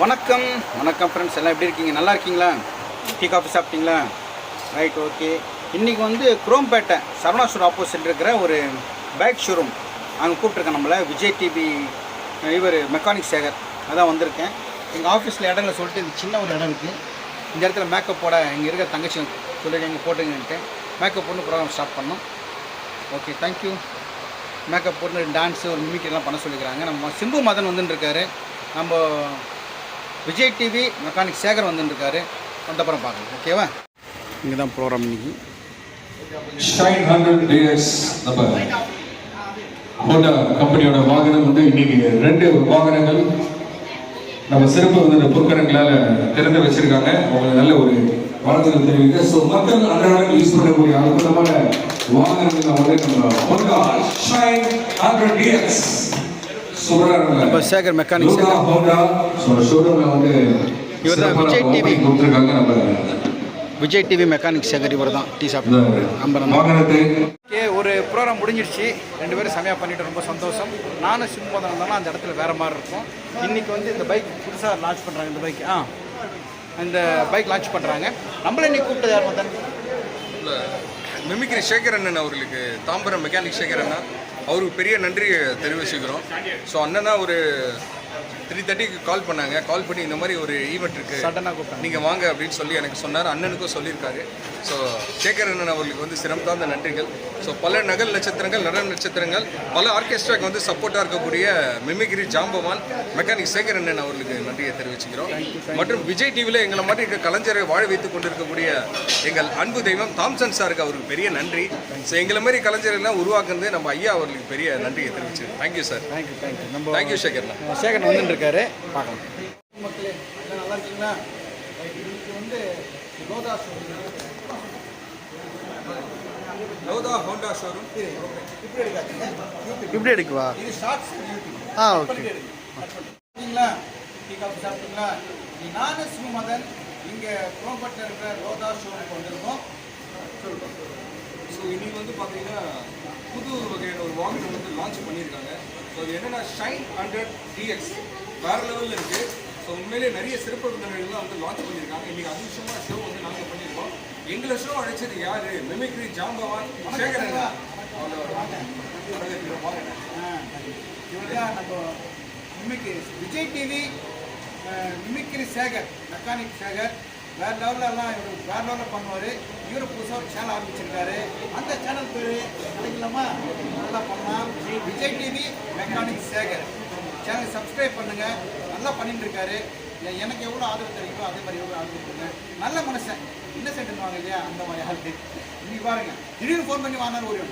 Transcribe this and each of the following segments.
வணக்கம். வணக்கம் ஃப்ரெண்ட்ஸ் எல்லாம் எப்படி இருக்கீங்க? நல்லா இருக்கீங்களா? டீ காஃபி சாப்பிட்டீங்களா? ரைட் ஓகே இன்றைக்கி வந்து குரோம்பேட்டை சரவணாஸ்வரம் ஆப்போசிட் இருக்கிற ஒரு பைக் ஷோரூம் அங்கே கூப்பிட்ருக்கேன் நம்மளை. விஜய் டிவி இவர் மெக்கானிக் சேகர். அதான் வந்திருக்கேன். எங்கள் ஆஃபீஸில் இடங்களை சொல்லிட்டு இந்த சின்ன ஒரு இடம் இருக்குது இந்த இடத்துல மேக்கப் போட இங்கே இருக்கிற தங்கச்சி சொல்லிட்டு இங்கே போட்டுங்கன்ட்டு மேக்கப் போட்டு ப்ரோக்ராம் ஸ்டார்ட் பண்ணோம். ஓகே தேங்க்யூ மேக்கப் போட்டு டான்ஸு ஒரு மிமிக்ரி எல்லாம் பண்ண சொல்லிக்கிறாங்க. நம்ம சிம்பு மதன் வந்துட்டுருக்காரு நம்ம விஜய் டிவி மெக்கானிக் சேகர் வந்துட்டுருக்காரு வந்தப்புறம் பார்க்கலாம். ஓகேவா இங்கே தான் ப்ரோக்ராம் இன்னைக்கு. ஹோண்டா கம்பெனியோட வாகனம் வந்து இன்னைக்கு ரெண்டு வாகனங்கள் நம்ம சிறப்பு வந்து பொற்கரங்களால திறந்து வச்சிருக்காங்க. அவங்களுக்கு நல்ல ஒரு வாழ்த்துக்கள் தெரிவிக்க ஸோ மக்கள் அன்றாடம் யூஸ் பண்ணக்கூடிய அற்புதமான வாகனங்கள் வந்து நம்ம ஹோண்டா ஷைன் ஹண்ட்ரட் டிஎக்ஸ் நம்ம சேகர் மெக்கானிக் சேகர். வந்து இவர் தான் விஜய் நம்ம விஜய் டிவி மெக்கானிக் சேகர் இவர் தான் டீ நம்ம வாகனத்தை ஓகே ஒரு ப்ரோக்ராம் முடிஞ்சிடுச்சு. ரெண்டு பேரும் செமையாக பண்ணிட்டு ரொம்ப சந்தோஷம். நானும் சிம்மதம் இருந்தாலும் அந்த இடத்துல வேறு மாதிரி இருக்கும். இன்றைக்கி வந்து இந்த பைக் புதுசாக லான்ச் பண்ணுறாங்க இந்த பைக் ஆ இந்த பைக் லான்ச் பண்ணுறாங்க நம்மள இன்னைக்கு கூப்பிட்டது யார் மதன்? மிமிக்ரி சேகர் அண்ணன் அவர்களுக்கு தாம்பரம் மெக்கானிக் சேகர் அண்ணா. அவருக்கு பெரிய நன்றி தெரிவிச்சுக்கிறோம். ஸோ அண்ணனா ஒரு த்ரீ தேர்ட்டிக்கு கால் பண்ணாங்க. கால் பண்ணி இந்த மாதிரி ஒரு ஈவெண்ட் இருக்குது சடனாக கூப்பிட்டாங்க. நீங்கள் வாங்க அப்படின்னு சொல்லி எனக்கு சொன்னார். அண்ணனுக்கும் சொல்லியிருக்காரு. ஸோ சேகர் அண்ணன் அவர்களுக்கு வந்து சிரம் தாழ்ந்த நன்றிகள். ஸோ பல நகல் நட்சத்திரங்கள் நடன நட்சத்திரங்கள் பல ஆர்கெஸ்ட்ராக்கு வந்து சப்போர்ட்டாக இருக்கக்கூடிய மிமிக்ரி ஜாம்பவான் மெக்கானிக் சேகர் அண்ணன் அவர்களுக்கு நன்றியை தெரிவிச்சுக்கிறோம். மற்றும் விஜய் டிவியில் எங்களை மாதிரி இருக்க கலைஞரை வாழ வைத்துக் கொண்டிருக்கக்கூடிய எங்கள் அன்பு தெய்வம் தாம்சன் சாருக்கு அவருக்கு பெரிய நன்றி. ஸோ எங்களை மாதிரி கலைஞரெல்லாம் உருவாக்குனது நம்ம ஐயா அவர்களுக்கு பெரிய நன்றியை தெரிவிச்சு thank you sir thank you thank you thank you சேகர்ண்ணா Sekar வந்துட்டு இருக்காரு பார்க்கலாம். மக்களே எல்லாம் நல்லா இருக்கீங்களா இன்னைக்கு வந்து லோதா லோதா ஹோண்டா ஷோரூம் இப்படி எடுக்காதீங்க. இப்படி எடுக்குவா? இது ஷார்ட்ஸ் ஆ ஓகே சாப்பிட்டீங்களா டீ காஃபி சாப்பிட்டீங்களா? நீ நானும் சிவமதன். இங்கே குரோம்பட்டில் இருக்கிற லோதா ஷோரூமுக்கு வந்திருக்கோம். சொல்லுங்கள் ஸோ இன்னைக்கு வந்து பார்த்தீங்கன்னா புது வகையான ஒரு வாகனம் வந்து லான்ச் பண்ணியிருக்காங்க. ஸோ அது என்னென்னா ஷைன் ஹண்ட்ரட் டிஎக்ஸ் வேறு லெவலில் இருக்குது ஸோ உண்மையிலே நிறைய சிறப்பு விருந்தினர்கள்லாம் வந்து லான்ச் பண்ணியிருக்காங்க. இன்றைக்கி அது விஷயமா ஷோ வந்து நாங்கள் பண்ணியிருக்கோம். எங்களை ஷோ அழைச்சது யார்? மிமிக்ரி ஜாம்பவான் சேகரன் நம்ம mimicry Vijay TV mimicry Sekar mechanic Sekar வேற எல்லாம் இவர் வேற லெவலில் பண்ணுவார் இவர் புதுசாக ஒரு சேனல் ஆரம்பிச்சிருக்காரு அந்த சேனல் பேர் கிடைக்கலாமா நல்லா பண்ணலாம் Vijay TV mechanic Sekar channel subscribe பண்ணுங்க. நல்லா பண்ணிட்டு இருக்காரு எனக்கு எவ்வளோ ஆதரவு தெரியுமோ அதே மாதிரி எவ்வளோ ஆதரவு கொடுங்க. நல்ல மனுஷன். இன்னசென்ட் வாங்க இல்லையா அந்த மாதிரி ஆளுக்கு இன்னைக்கு பாருங்க. திடீர்னு ஃபோன் பண்ணி வாங்கினாலும் ஒரு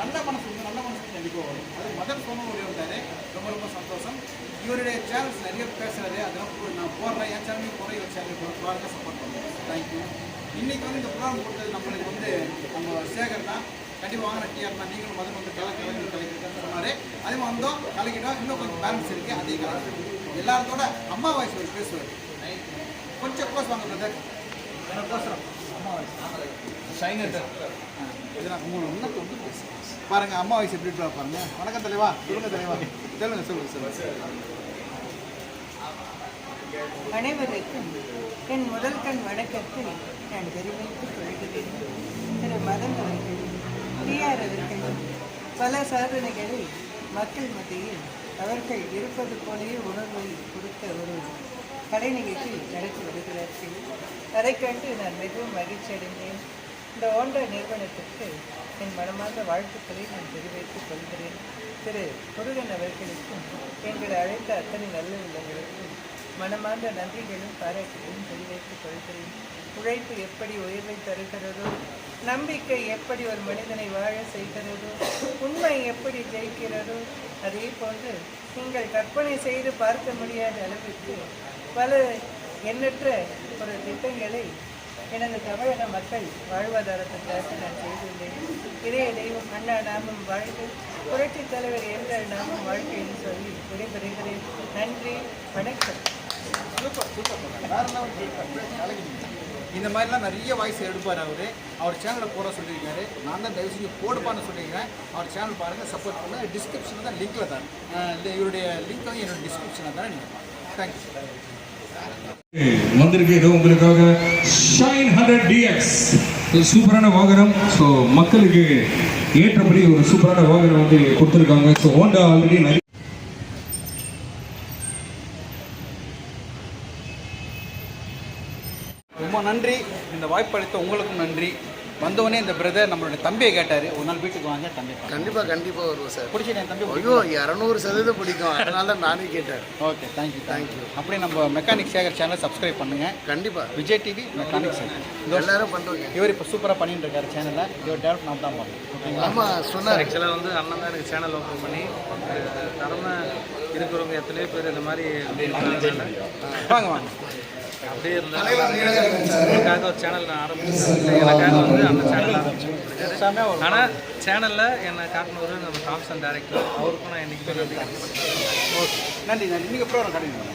நல்ல மனசு வந்து நல்ல மனசு கண்டிப்பாக வரும். அது மதன் சோமம் ஒரு இருந்தாரு ரொம்ப ரொம்ப சந்தோஷம். இவருடைய சேனல்ஸ் நிறைய பேசுறாரு அதெல்லாம் நான் போடுறேன். என் சேனலையும் போகிறேன் இவர் சேனல் பாருங்க சப்போர்ட் பண்ணுறேன் தேங்க்யூ இன்னைக்கு வந்து இந்த ப்ரோக்ராம் கொடுத்தது நம்மளுக்கு வந்து நம்ம சேகர் தான். கண்டிப்பாக வாங்கின டிஆர் தான் நீங்களும் மதன் வந்து கலை கலைஞர் கலைக்கிறேன்னு சொன்னாரு. வந்தோம் கலைக்கிட்டோம். இன்னும் கொஞ்சம் பேலன்ஸ் இருக்குது அதையும் கலந்து எல்லாத்தோட அம்மா வாய்ஸ் ஒரு பேசுவார். கொஞ்சம் க்ளோஸ் வாங்க பிரதர் கோசரம் அம்மா வாய்ஸ் ஷைனர் இது நான் மூணு இன்னும் வந்து பேசுகிறேன் பாருங்க அம்மா வயசு எப்படி இருக்கா பாருங்க. வணக்கம் தலைவா. சொல்லுங்க தலைவா. சொல்லுங்க சொல்லுங்க சொல்லுங்க. அனைவருக்கும் என் முதல் கண் வணக்கத்தை நான் தெரிவித்துக் கொள்கிறேன். திரு மதன் அவர்கள் டிஆர் பல சாதனைகளை மக்கள் மத்தியில் அவர்கள் இருப்பது போலவே உணர்வை கொடுத்த ஒரு கடை நிகழ்ச்சி நடத்தி வருகிறார்கள். அதை கண்டு நான் மிகவும் மகிழ்ச்சி அடைந்தேன். இந்த ஓண்டா நிறுவனத்திற்கு என் மனமார்ந்த வாழ்த்துக்களை நான் தெரிவித்துக் கொள்கிறேன். திரு முருகன் அவர்களுக்கும் எங்களை அழைத்த அத்தனை நல்ல உள்ளவர்களுக்கும் மனமார்ந்த நன்றிகளும் பாராட்டுகளும் தெரிவித்துக் கொள்கிறேன். உழைப்பு எப்படி உயர்வை தருகிறதோ நம்பிக்கை எப்படி ஒரு மனிதனை வாழ செய்கிறதோ உண்மை எப்படி ஜெயிக்கிறதோ அதே போன்று நீங்கள் கற்பனை செய்து பார்க்க முடியாத அளவிற்கு பல எண்ணற்ற ஒரு திட்டங்களை எனது தமிழக மக்கள் வாழ்வாதாரத்திற்காக நான் செய்துள்ளேன். இதய தெய்வம் அண்ணா நாமம் வாழ்க்கை புரட்சித் தலைவர் என்ற நாமம் என்று சொல்லி விடைபெறுகிறேன். நன்றி வணக்கம். சூப்பர் சூப்பர் வேற லெவல் இந்த மாதிரிலாம் நிறைய வாய்ஸ் எடுப்பார் அவர். அவர் சேனலில் போட சொல்லியிருக்காரு. நான் தான் தயவு செஞ்சு போடுப்பான்னு சொல்லியிருக்கேன் அவர் சேனல் பாருங்கள் சப்போர்ட் பண்ணுங்கள் டிஸ்கிரிப்ஷனில் தான் லிங்க்கில் தான் இவருடைய லிங்க் வந்து என்னோட டிஸ்கிரிப்ஷனில் தான் நீங்கள் தேங்க்யூ வந்திருக்கு. இது உங்களுக்காக ஷைன் ஹண்ட்ரட் டிஎக்ஸ் சூப்பரான வாகனம். ஸோ மக்களுக்கு ஏற்றபடி ஒரு சூப்பரான வாகனம் வந்து கொடுத்துருக்காங்க. ஸோ ஹோண்டா ஆல்ரெடி நிறைய ரொம்ப இந்த வாய்ப்பளித்த உங்களுக்கும் நன்றி. வந்தவொடனே இந்த பிரதர் நம்மளுடைய தம்பியை கேட்டார். ஒரு நாள் வீட்டுக்கு வாங்க தம்பி. கண்டிப்பாக கண்டிப்பாக வருவோம் சார். பிடிச்சிட்டு என் தம்பி ஐயோ இரநூறு சதவீதம் பிடிக்கும். அதனால தான் நானே கேட்டேன். ஓகே தேங்க்யூ தேங்க்யூ அப்படியே நம்ம மெக்கானிக் சேகர் சேனலை சப்ஸ்கிரைப் பண்ணுங்கள் கண்டிப்பாக விஜய் டிவி மெக்கானிக் சேகர் இந்த எல்லாரும் பண்ணுறோங்க இவர் இப்போ சூப்பராக பண்ணிட்டு இருக்காரு சேனலை இவர் டெவலப் நான் தான் ஓகேங்களா? ஆமாம் சொன்னார். ஆக்சுவலாக வந்து அண்ணன் தான் எனக்கு சேனல் ஓப்பன் பண்ணி திறமை இருக்கிறவங்க எத்தனையோ பேர் இந்த மாதிரி வாங்க வாங்க. அப்படியே இருந்தாலும் எனக்காக ஒரு சேனல் நான் ஆரம்பிச்சேன் எனக்காக வந்து அந்த சேனல் ஒரு ஆனால் சேனலில் என்னை காட்டினவர் நம்ம தாம்சன் டேரக்டர் அவருக்கும் நான் என்றைக்குமே நன்றி ஓகே நன்றி நன்றி. நீங்கள் ப்ரோக்ராம் கண்டினியூ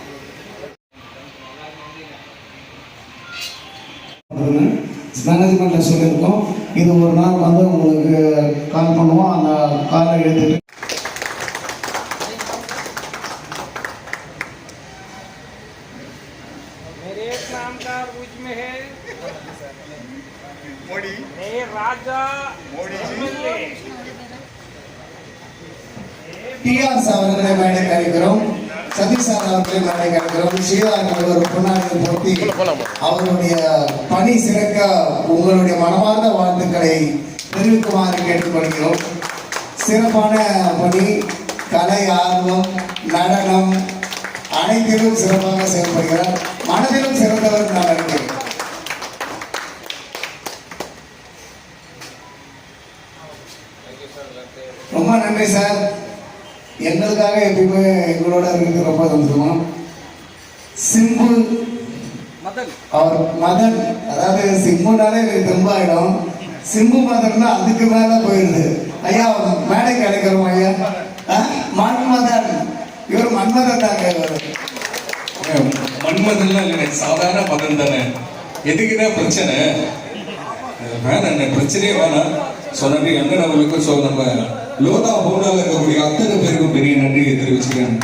மேனேஜ்மெண்ட்டில் சொல்லியிருக்கோம். இது ஒரு நாள் வந்து உங்களுக்கு கால் பண்ணுவோம். அந்த காலை எடுத்துட்டு டிஆர் அவர்களை மேடைக்கு அழைக்கிறோம் சதீஷ் சார் அவர்களை மேடைக்கு அழைக்கிறோம் ஸ்ரீதா ஒரு பொன்னாடி போட்டி. அவருடைய பணி சிறக்க உங்களுடைய மனமார்ந்த வாழ்த்துக்களை தெரிவிக்குமாறு கேட்டுக்கொள்கிறோம். சிறப்பான பணி கலை ஆர்வம் நடனம் அனைத்திலும் சிறப்பாக செயல்படுகிறார். மனதிலும் சிறந்தவர் நான் இருக்கிறேன் நன்றி சார். எங்களுக்காக எப்பயுமே எங்களோட இருக்கிறது ரொம்ப சந்தோஷம்? சிம்பு. மதன். அவர் மதன். அதாவது சிம்புனாலே எனக்கு ரொம்ப ஆயிடும் சிம்பு மதன்னா அதுக்கு மேல போயிடுது ஐயா மேடை கிடைக்கிறோம் ஐயா. ஆ? மன்மதன். இவர் மன்மதன் தாங்க இவர். மன்மதன்லாம் இல்லை சாதாரண மதன் தானே. எதுக்குதான் பிரச்சனை? வேணாம் பிரச்சனையே வேணாம். நன்றி அண்ணன் அவர்களுக்கும் ஸோ நம்ம லோதா ஹோண்டாவில் இருக்கக்கூடிய அத்தனை பேருக்கும் பெரிய நன்றியை தெரிவிச்சுக்கிறேன்.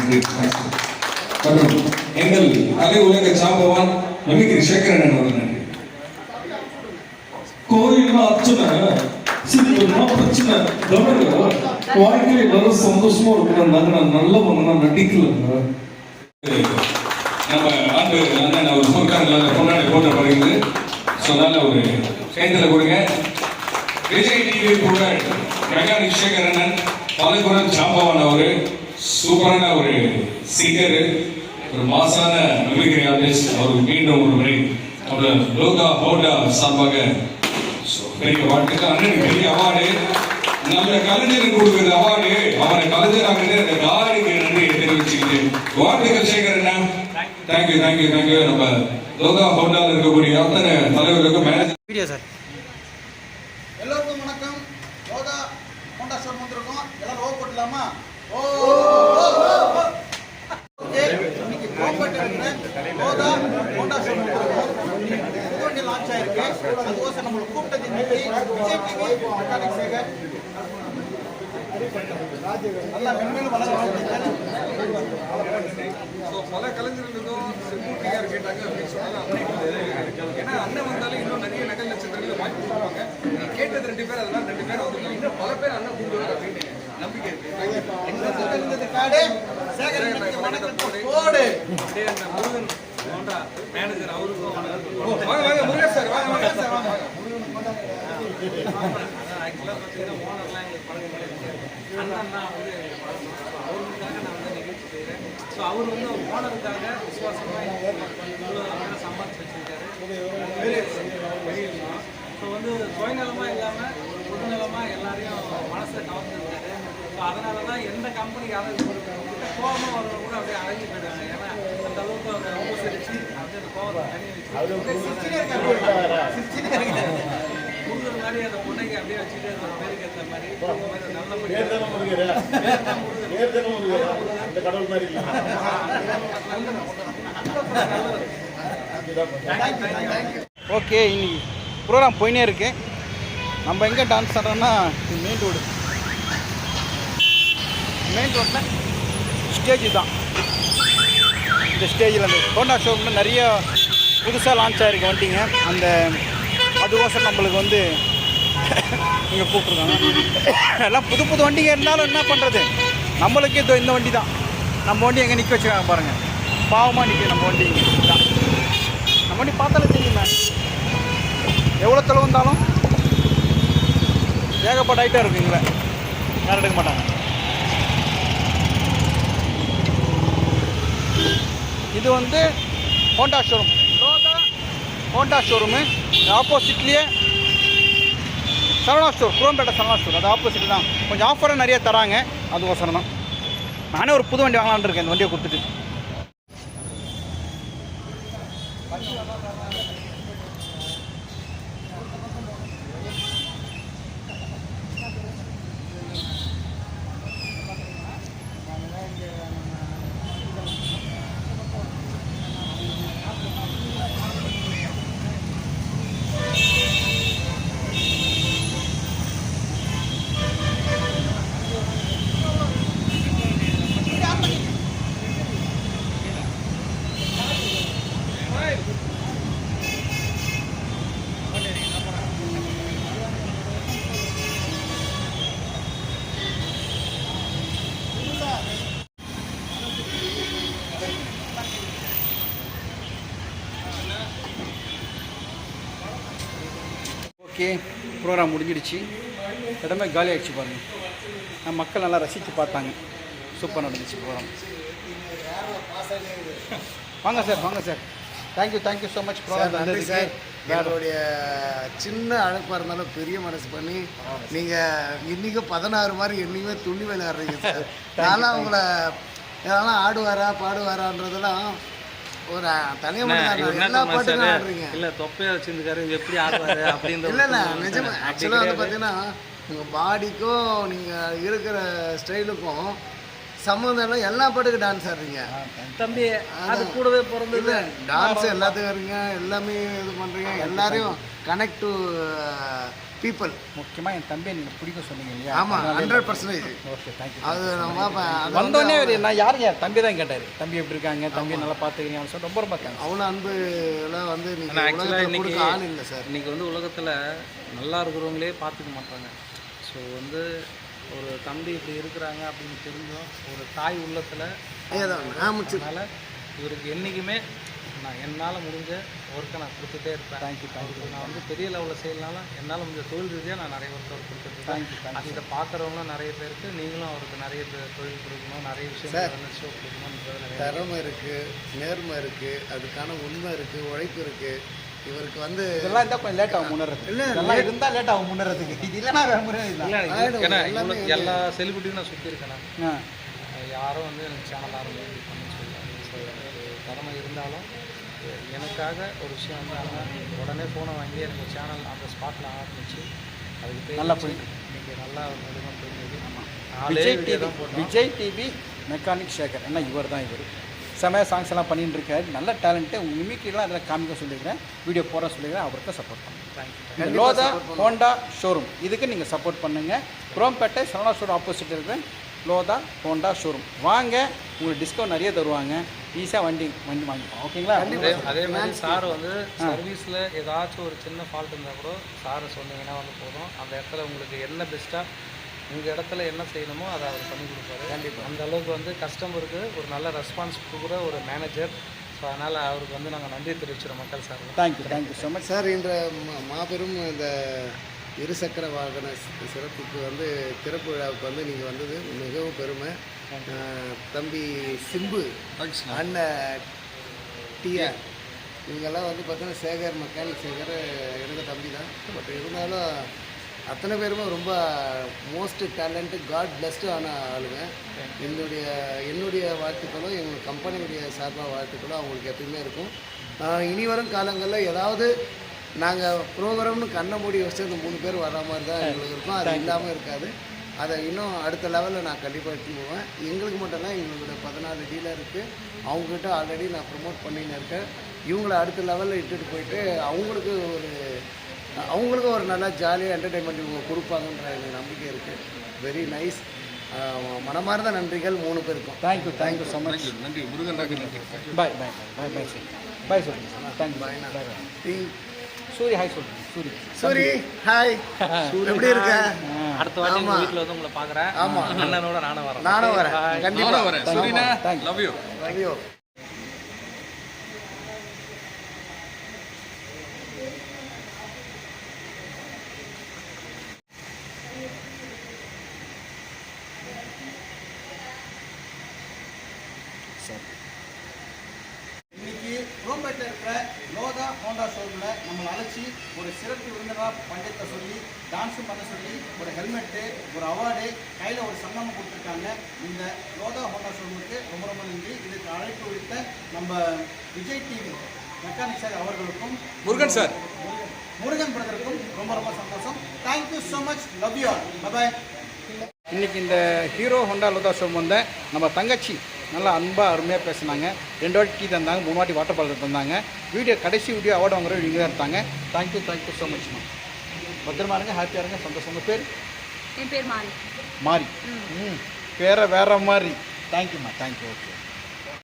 மற்றும் எங்கள் கலை உலக சாம்பவான் மிமிக்ரி சேகரன் அவர்கள் நன்றி. கோயில்னா அர்ச்சனை சிரிப்புனா பிரச்சனை. தமிழ் வாழ்க்கையில எல்லாரும் சந்தோஷமா இருக்கணும். நான் நல்லவங்க நான் நடிக்கலங்க. நம்ம ஆண்டு அண்ணன் அவர் சொற்காரங்களால் கொண்டாடி போட்ட பகிர்ந்து ஸோ நல்ல ஒரு கைத்தில் கொடுங்க. விஜய் டிவி புகழ் மெக்கானிக் சேகர் அண்ணன் பலகுரல் சாம்பவன் அவரு சூப்பரான ஒரு சிங்கர் ஒரு மாசான மிமிக்ரி ஆர்டிஸ்ட் அவருக்கு மீண்டும் ஒரு முறை அவரோட லோகா ஹோட்டா சார்பாக பெரிய வாழ்த்துக்கு அண்ணனுக்கு பெரிய அவார்டு நம்ம கலைஞருக்கு கொடுக்குற அவார்டு அவரை கலைஞராக அந்த காரிக்கு நன்றியை தெரிவிச்சுக்கிட்டு வாழ்த்துக்கள் சேகர் தேங்க்யூ தேங்க்யூ தேங்க்யூ நம்ம லோகா ஹோட்டாவில் இருக்கக்கூடிய அத்தனை தலைவர்களுக்கும் மேனேஜர் வீடியோ சார் எல்லோருக்கும் வணக்கம் யோகா ஹோண்டா வந்திருக்கோம் எல்லாம் ரோ போட்டலாமா ஓ இன்னைக்கு ஹோண்டா வந்திருக்கோம் வண்டி லான்ச் ஆயிருக்கு. அதுக்கோசம் நம்மளை கூப்பிட்டது இன்னைக்கு விஜய் டிவி மெக்கானிக் சேகர் நல்லா மென்மேலும் வளர்ந்து ஸோ பல கலைஞர்களுக்கும் சிம்பூட்டியார் கேட்டாங்க அப்படின்னு சொன்னாங்க ஏன்னா அண்ணன் வந்தாலும் இன்னும் நிறைய நகல் நட்சத்திரங்கள் வாய்ப்பு கொடுப்பாங்க கேட்டது ரெண்டு பேர் அதெல்லாம் ரெண்டு பேரும் வந்து இன்னும் பல பேர் அண்ணன் கூப்பிடுவார் அப்படின்னு நம்பிக்கை இருக்கு முருகன் மேனேஜர் அவருக்கும் வாங்க வாங்க சார் வாங்க வாங்க சார் வாங்க ஆக்சுவலாக பார்த்தீங்கன்னா ஓனர்லாம் எங்களுக்கு பழக்கம் தான் வந்து எங்களுக்கு பழக்கம் ஸோ அவருக்காக நான் வந்து நிகழ்ச்சி செய்கிறேன். ஸோ அவர் வந்து ஓனருக்காக விசுவாசமாக இவ்வளோ நேரம் சம்பாதிச்சு வச்சிருக்காரு. ஸோ வந்து சுயநலமாக இல்லாமல் பொதுநலமாக எல்லாரையும் மனசில் கவர்ந்துருக்காரு. ஸோ அதனால தான் எந்த கம்பெனி ஒரு கிட்ட கோபமாக வரவங்க கூட அப்படியே அடங்கி போயிடுவாங்க ஏன்னா அந்த அளவுக்கு அவங்க உபசரிச்சு அப்படியே அந்த கோபத்தை தனியாக வச்சு. முருகர் மாதிரி அந்த பொண்ணைக்கு அப்படியே வச்சுட்டு அந்த பேருக்கு ஏற்ற மாதிரி முருகர் மாதிரி நல்லபடியாக ஓகே இன்னைக்கு ப்ரோக்ராம் போயினே இருக்கு. நம்ம எங்கே டான்ஸ் ஆடுறோம்னா மெயின் ரோடு மெயின் ரோட்டில் ஸ்டேஜ் தான். இந்த ஸ்டேஜில் அந்த ஹோண்டா ஷோரூமில் நிறைய புதுசாக லான்ச் ஆகிருக்க வண்டிங்க. அந்த அதுக்கோசரம் நம்மளுக்கு வந்து இங்கே கூப்பிட்ருக்காங்க எல்லாம் புது புது வண்டிங்க இருந்தாலும் என்ன பண்ணுறது நம்மளுக்கு இதோ இந்த வண்டி தான் நம்ம வண்டி எங்கே நிற்க வச்சுருக்காங்க பாருங்கள் பாவமாக நிற்கும் நம்ம வண்டி இங்கே. தான் நம்ம வண்டி பார்த்தாலே தெரியுமே. எவ்வளோ தொலைவு வந்தாலும் ஏகப்பட்ட ஐட்டம் இருக்குங்களே யாரும் எடுக்க மாட்டாங்க. இது வந்து ஹோண்டா ஷோரூம் ஹோண்டா ஷோரூமு ஆப்போசிட்லேயே சரவணா ஸ்டோர் குரோம்பேட்டை சரவணா ஸ்டோர் அது ஆப்போசிட் தான். கொஞ்சம் ஆஃபரும் நிறைய தராங்க. அதுக்கோசரம் தான். நானே ஒரு புது வண்டி வாங்கலாம்னு இருக்கேன். இந்த வண்டியை கொடுத்துட்டு. ஓகே ப்ரோக்ராம் முடிஞ்சிடுச்சு. இடமே காலி ஆயிடுச்சு பாருங்கள் மக்கள் நல்லா ரசித்து பார்த்தாங்க. சூப்பர் நடந்துச்சு ப்ரோக்ராம் வாங்க சார் வாங்க sir. Thank you thank you so much sir நன்றி சார். எங்களுடைய சின்ன அழைப்பாக இருந்தாலும் பெரிய மனசு பண்ணி நீங்கள் இன்றைக்கும் பதினாறு மாதிரி என்னைக்குமே துணி விளையாடுறீங்க சார். நான்லாம் உங்களை இதெல்லாம் ஆடுவாரா பாடுவாரான்றதெல்லாம் ஒரு தனியாக எல்லா பாட்டுக்கும் ஆடுறீங்க. இல்ல தொப்பையை வச்சிருக்காரு எப்படி ஆடுவாரு அப்படின்ற இல்லை இல்லை நிஜமா வந்து பார்த்தீங்கன்னா உங்கள் பாடிக்கும் நீங்கள் இருக்கிற ஸ்டைலுக்கும் சம்மந்தம் இல்லை எல்லா பாட்டுக்கும் டான்ஸ் ஆடுறீங்க. தம்பி அது கூடவே பிறந்தது இல்லை டான்ஸ் எல்லாத்துக்கும் இருங்க எல்லாமே இது பண்ணுறீங்க எல்லாரையும் கனெக்ட் டு பீப்புள் முக்கியமாக என் தம்பியை நீங்கள் பிடிக்கும் சொன்னீங்க இல்லையா? ஆமாம் ஹண்ட்ரட் பர்சன்டேஜ் ஓகே தேங்க்யூ அது நம்ம வந்தோடனே அவர் நான் யாருங்க யார் தம்பி தான் கேட்டார். தம்பி எப்படி இருக்காங்க? தம்பி நல்லா பார்த்துக்கிறீங்க சொல்லி ரொம்ப ரொம்ப தேங்க்ஸ் அவ்வளோ அன்பு எல்லாம் வந்து நீங்கள் ஆக்சுவலாக கொடுக்க ஆள் இல்லை சார். இன்னைக்கு வந்து உலகத்தில் நல்லா இருக்கிறவங்களே பார்த்துக்க மாட்டாங்க. ஸோ வந்து ஒரு தம்பி இப்படி இருக்கிறாங்க அப்படின்னு தெரிஞ்சும் ஒரு தாய் உள்ளத்தில் அதனால் இவருக்கு என்றைக்குமே நான் என்னால் முடிஞ்ச ஒர்க்கை நான் கொடுத்துட்டே இருப்பேன். தேங்க்யூ தேங்க்யூ நான் வந்து பெரிய லெவலில் செய்யலனாலும் என்னால் முடிஞ்ச தொழில் ரீதியாக நான் நிறைய ஒர்க் அவர் கொடுத்துருக்கேன் அது இதை பார்க்குறவங்களும் நிறைய பேருக்கு நீங்களும் அவருக்கு நிறைய பேர் தொழில் கொடுக்கணும் நிறைய விஷயங்கள் வந்து ஷோ கொடுக்கணுன்றதுல திறமை இருக்குது நேர்மை இருக்குது அதுக்கான உண்மை இருக்குது உழைப்பு இருக்குது இவருக்கு வந்து இதெல்லாம் இருந்தால் கொஞ்சம் லேட் ஆகும் முன்னேறது இல்ல, இதெல்லாம் இருந்தால் லேட் ஆகும் முன்னேறதுக்கு. இது இல்லைன்னா வேற முன்னேறது இல்லை. எல்லா செலிபிரிட்டியும் நான் சுற்றி இருக்கேன் யாரும் வந்து எனக்கு சேனல் ஆரம்பிச்சு திறமை இருந்தாலும் எனக்காக ஒரு விஷயம் வந்து ஆனால் உடனே ஃபோனை வாங்கி எனக்கு சேனல் அந்த ஸ்பாட்டில் ஆரம்பிச்சு அதுக்கு பேர் நல்லா போயிட்டு இன்னைக்கு நல்லா மூலியமாக போயிட்டு விஜய் நாலே TV Vijay TV mechanic Sekar. என்ன இவர் தான் இவர். செமையா சாங்ஸ் எல்லாம் பண்ணிட்டு இருக்காரு நல்ல டேலண்ட்டு மிமிக்ரிலாம் அதில் காமிக்க சொல்லியிருக்கிறேன். வீடியோ போட சொல்லியிருக்கிறேன். அவருக்கு சப்போர்ட் பண்ணுங்க. தேங்க்யூ இந்த லோதா ஹோண்டா ஷோரூம் இதுக்கு நீங்கள் சப்போர்ட் பண்ணுங்கள் குரோம்பேட்டை சரவணா ஸ்டோர் ஆப்போசிட் இருக்கிற லோதா ஹோண்டா ஷோரூம் வாங்க. உங்களுக்கு டிஸ்கவுண்ட் நிறைய தருவாங்க. ஈஸியாக வண்டி வண்டி வாங்கிக்கலாம் ஓகேங்களா அதே அதே மாதிரி சார் வந்து சர்வீஸில் ஏதாச்சும் ஒரு சின்ன ஃபால்ட் இருந்தால் கூட சாரை சொன்னீங்கன்னா வந்து போதும். அந்த இடத்துல உங்களுக்கு என்ன பெஸ்ட்டாக உங்கள் இடத்துல என்ன செய்யணுமோ அதை அவர் பண்ணி கொடுப்பாரு. கண்டிப்பாக அந்த அளவுக்கு வந்து கஸ்டமருக்கு ஒரு நல்ல ரெஸ்பான்ஸ் கொடுக்குற ஒரு மேனேஜர் ஸோ அதனால் அவருக்கு வந்து நாங்கள் நன்றி தெரிவிச்சிடும் மக்கள் sir. Thank you thank you so much sir இன்ற மா- மாபெரும் இந்த இருசக்கர வாகன சிறப்புக்கு வந்து திறப்பு விழாவுக்கு வந்து நீங்கள் வந்தது மிகவும் பெருமை. தம்பி சிம்பு அண்ணன் டிஆர். இவங்கெல்லாம் வந்து பார்த்தீங்கன்னா சேகர் மெக்கானிக் சேகர் எனக்கு தம்பி தான். பட் இருந்தாலும் அத்தனை பேருமே ரொம்ப மோஸ்ட் டேலண்ட்டு காட் பிளஸ்டு ஆன ஆளுங்க. என்னுடைய என்னுடைய வாழ்த்துக்களும் எங்கள் கம்பெனியுடைய சார்பாக வாழ்த்துக்களும் அவங்களுக்கு எப்பயுமே இருக்கும். இனி வரும் காலங்களில் ஏதாவது நாங்கள் ப்ரோக்ராம்னு கண்ணை மூடி வச்சு அந்த மூணு பேர் வர மாதிரி தான் எங்களுக்கு இருக்கும். அது இல்லாமல் இருக்காது. அதை இன்னும் அடுத்த லெவலில் நான் கண்டிப்பாக எடுத்துன்னு போவேன். எங்களுக்கு மட்டும் இல்லை எங்களோட பதினாலு டீலர் இருக்குது அவங்ககிட்ட ஆல்ரெடி நான் ப்ரொமோட் பண்ணின்னு இருக்கேன். இவங்கள அடுத்த லெவலில் இட்டுட்டு போயிட்டு அவங்களுக்கு ஒரு அவங்களுக்கும் ஒரு நல்லா ஜாலியாக என்டர்டைன்மெண்ட் இவங்க கொடுப்பாங்கன்ற எனக்கு நம்பிக்கை இருக்குது வெரி நைஸ் மனமார்ந்த நன்றிகள் மூணு பேருக்கும். தேங்க்யூ தேங்க்யூ ஸோ மச் நன்றி. நன்றி. முருகன் பாய் பாய் பாய் பாய் சார் பாய் சொல்லுங்கள் தேங்க்யூ பாய் பாய் டீ- சூரி ஹாய் சொல்லுங்கள் சூரி. சூரி ஹாய் எப்படி இருக்க? அடுத்த வாட்டி. உங்க வீட்டில் வந்து உங்களை பார்க்குறேன். ஆமா. அண்ணனோட நானும் வரேன். நானும் வரேன். கண்டிப்பா. வரேன். சூரினா Thank you. லவ் யூ ஐயோ இன்னைக்கு ரோம்பேட்டில் இருக்கிற லோகா ஹோண்டா ஷோரூமில் நம்மளை அழைச்சி ஒரு சிறப்பு விருந்தினராக பஞ்சத்தை சொல்லி டான்ஸும் பண்ண சொல்லி ஒரு ஹெல்மெட்டு ஒரு அவார்டு கையில் ஒரு சங்கமம் கொடுத்துருக்காங்க. இந்த லோகா ஹோண்டா ஷோரூமுக்கு ரொம்ப ரொம்ப நன்றி. இதுக்கு அழைப்பு விடுத்த நம்ம விஜய் டிவி மெக்கானிக் சார் அவர்களுக்கும் முருகன் சார். முருகன் பிரதருக்கும் ரொம்ப ரொம்ப சந்தோஷம். Thank you so much love you all bye இன்னைக்கு இந்த ஹீரோ ஹோண்டா லோதா ஷோ வந்த நம்ம தங்கச்சி நல்லா அன்பாக அருமையாக பேசினாங்க. ரெண்டு வாட்டி டீ தந்தாங்க மூணு வாட்டி வாட்டர் பாட்டில் தந்தாங்க. வீடியோ கடைசி வீடியோ அவார்டு வாங்குற இங்கே தான் இருந்தாங்க தேங்க்யூ தேங்க்யூ ஸோ மச்மா பத்திரமா இருங்க ஹாப்பியாக இருங்க சந்தோஷம். உங்கள் பேர்? என் பேர் மாறி மாறி ம். பேரை வேற மாதிரி. தேங்க்யூம்மா தேங்க்யூ ஓகே